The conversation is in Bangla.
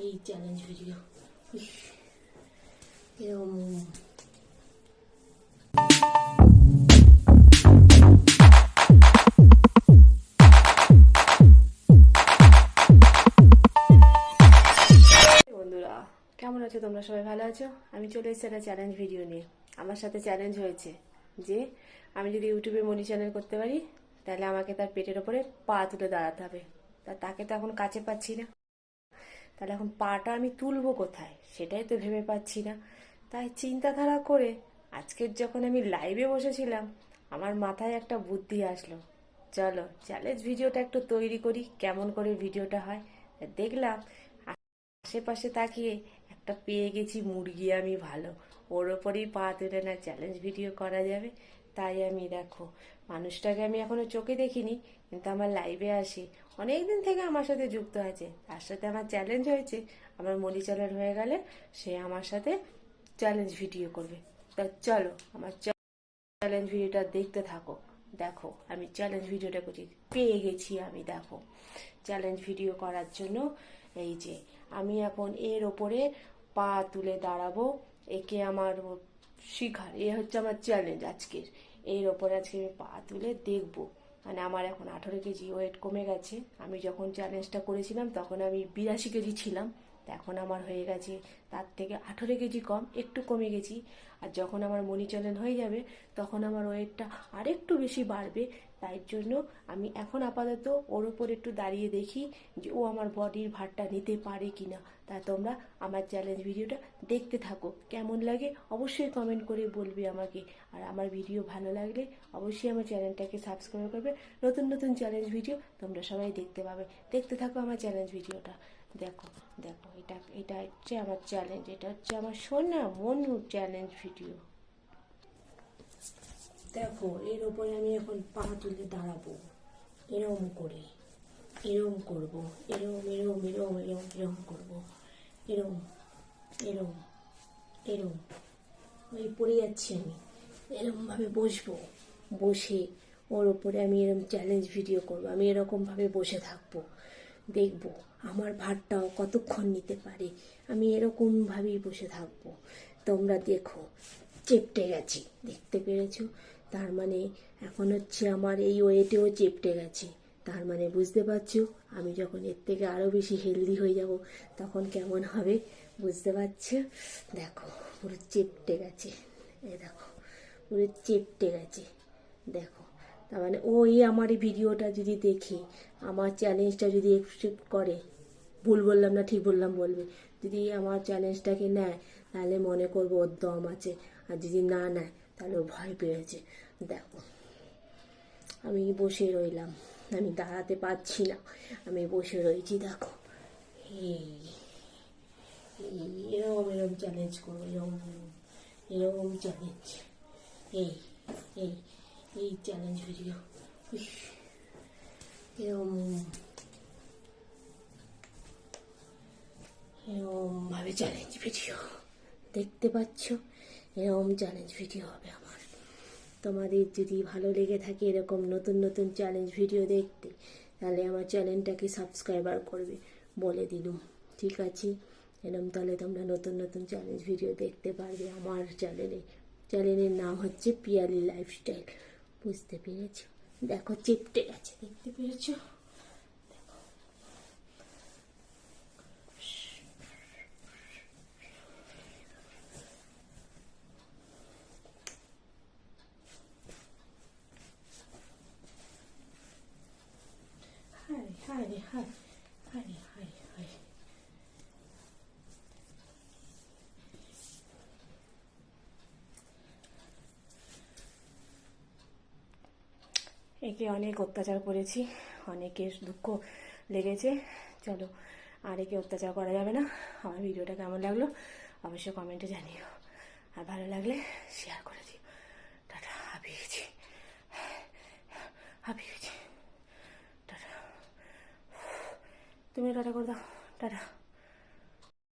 এই চ্যালেঞ্জ ভিডিও এরকম কেমন আছো তোমরা? সবাই ভালো আছো? আমি চলে এসেছি একটা চ্যালেঞ্জ ভিডিও নিয়ে। আমার সাথে চ্যালেঞ্জ হয়েছে যে, আমি যদি ইউটিউবে মনি চ্যানেল করতে পারি, তাহলে আমাকে তার পেটের ওপরে পা তুলে দাঁড়াতে হবে। তা তাকে তো এখন কাছে পাচ্ছি না। তাহলে এখন পাটা আমি তুলবো কোথায়? সেটাই তো ভেবে পাচ্ছি না। তাই চিন্তাধারা করে আজকের যখন আমি লাইভে বসেছিলাম, আমার মাথায় একটা বুদ্ধি আসলো। চলো চ্যালেঞ্জ ভিডিওটা একটু তৈরি করি, কেমন করে ভিডিওটা হয়। দেখলাম, আশেপাশে তাকিয়ে একটা পেয়ে গেছি মুরগি আমি ভালো। ওর ওপরেই পা তুলে না চ্যালেঞ্জ ভিডিও করা যাবে। তাই আমি, দেখো, মানুষটাকে আমি এখনও চোখে দেখিনি, কিন্তু আমার লাইভে আসে। অনেক দিন থেকে আমার সাথে যুক্ত আছে। তার সাথে আমার চ্যালেঞ্জ হয়েছে। আমার মলি চ্যানেল হয়ে গেলে সে আমার সাথে চ্যালেঞ্জ ভিডিও করবে। তা চলো, আমার চ্যালেঞ্জ ভিডিওটা দেখতে থাকো। দেখো, আমি চ্যালেঞ্জ ভিডিওটা করছি। পেয়ে গেছি আমি, দেখো। চ্যালেঞ্জ ভিডিও করার জন্য এই যে, আমি এখন এর ওপরে পা তুলে দাঁড়াবো। একে আমার শিখার। এ হচ্ছে আমার চ্যালেঞ্জ আজকের। এর ওপরে আজকে আমি পা তুলে দেখব। মানে আমার এখন আঠেরো কেজি ওয়েট কমে গেছে। আমি যখন চ্যালেঞ্জটা করেছিলাম, তখন আমি বিরাশি কেজি ছিলাম। এখন আমার হয়ে গেছে, তার থেকে আঠেরো কেজি কম, একটু কমে গেছি। আর যখন আমার মনি চ্যালেঞ্জ হয়ে যাবে, তখন আমার ওয়েটটা আরেকটু বেশি বাড়বে। তাই জন্য আমি এখন আপাতত ওর ওপর একটু দাঁড়িয়ে দেখি যে ও আমার বডির ভারটা নিতে পারে কি না তা তোমরা আমার চ্যালেঞ্জ ভিডিওটা দেখতে থাকো। কেমন লাগে অবশ্যই কমেন্ট করে বলবে আমাকে। আর আমার ভিডিও ভালো লাগলে অবশ্যই আমার চ্যানেলটাকে সাবস্ক্রাইব করবে। নতুন নতুন চ্যালেঞ্জ ভিডিও তোমরা সবাই দেখতে পাবে। দেখতে থাকো আমার চ্যালেঞ্জ ভিডিওটা দেখো দেখো, এটা এটা হচ্ছে আমার চ্যালেঞ্জ এটা হচ্ছে আমার সোনা মনু চ্যালেঞ্জ ভিডিও দেখো, এর ওপরে আমি এখন পা তুলে দাঁড়াবো। এরম করে, এরম করব, এরম এরম এরম এরম এরম করব। এরম এরম এরম। ওই পড়ে যাচ্ছি আমি। এরমভাবে বসবো। বসে ওর ওপরে আমি এরম চ্যালেঞ্জ ভিডিও করব। আমি এরকমভাবে বসে থাকব। দেখব, আমার ভারটাও কতক্ষণ নিতে পারে। আমি এরকমভাবেই বসে থাকব। তোমরা দেখো, চেপটে গেছি, দেখতে পেরেছ? তার মানে এখন হচ্ছে আমার এই ওয়েটেও চেপটে গেছে। তার মানে বুঝতে পারছ? আমি যখন এর থেকে আরও বেশি হেলদি হয়ে যাব, তখন কেমন হবে বুঝতে পারছ? দেখো, পুরো চেপটে গেছে। এ দেখো, পুরো চেপটে গেছে। দেখো তার মানে ওই আমার এই ভিডিওটা যদি দেখে, আমার চ্যালেঞ্জটা যদি একসেপ্ট করে, ভুল বললাম না, ঠিক বললাম বলবে, যদি আমার চ্যালেঞ্জটাকে নেয়, তাহলে মনে করব ওর দম আছে, আর যদি না নেয়, তাহলে ও ভয় পেয়েছে। দেখো, আমি বসে রইলাম, আমি দাঁড়াতে পারছি না, আমি বসে রয়েছি, দেখো। এই এই, এরকম এরকম চ্যালেঞ্জ করব, এরকম এরকম চ্যালেঞ্জ এই এই এই চ্যালেঞ্জ ভিডিও এরকম এরকম ভাবে চ্যালেঞ্জ ভিডিও দেখতে পাচ্ছ? এরকম চ্যালেঞ্জ ভিডিও হবে আমার। তোমাদের যদি ভালো লেগে থাকে এরকম নতুন নতুন চ্যালেঞ্জ ভিডিও দেখতে, তাহলে আমার চ্যানেলটাকে সাবস্ক্রাইবার করবে, বলে দিলুম। ঠিক আছে? এরকম তাহলে তোমরা নতুন নতুন চ্যালেঞ্জ ভিডিও দেখতে পারবে আমার চ্যানেলে চ্যানেলের নাম হচ্ছে পিয়ালি লাইফস্টাইল বুঝতে পেরেছ? দেখো চেপটে গেছে দেখতে পেরেছ? হায় হায় হায় হায় হায় হায় একে অনেক অত্যাচার করেছি, অনেকের দুঃখ লেগেছে। চলো, আর একে অত্যাচার করা যাবে না। আমার ভিডিওটা কেমন লাগল অবশ্যই কমেন্টে জানিও। আর ভালো লাগলে শেয়ার করে দিও। টাটা হাঁপিয়ে গেছি গেছি টাটা। তুমি টাটা করে দাও টাটা।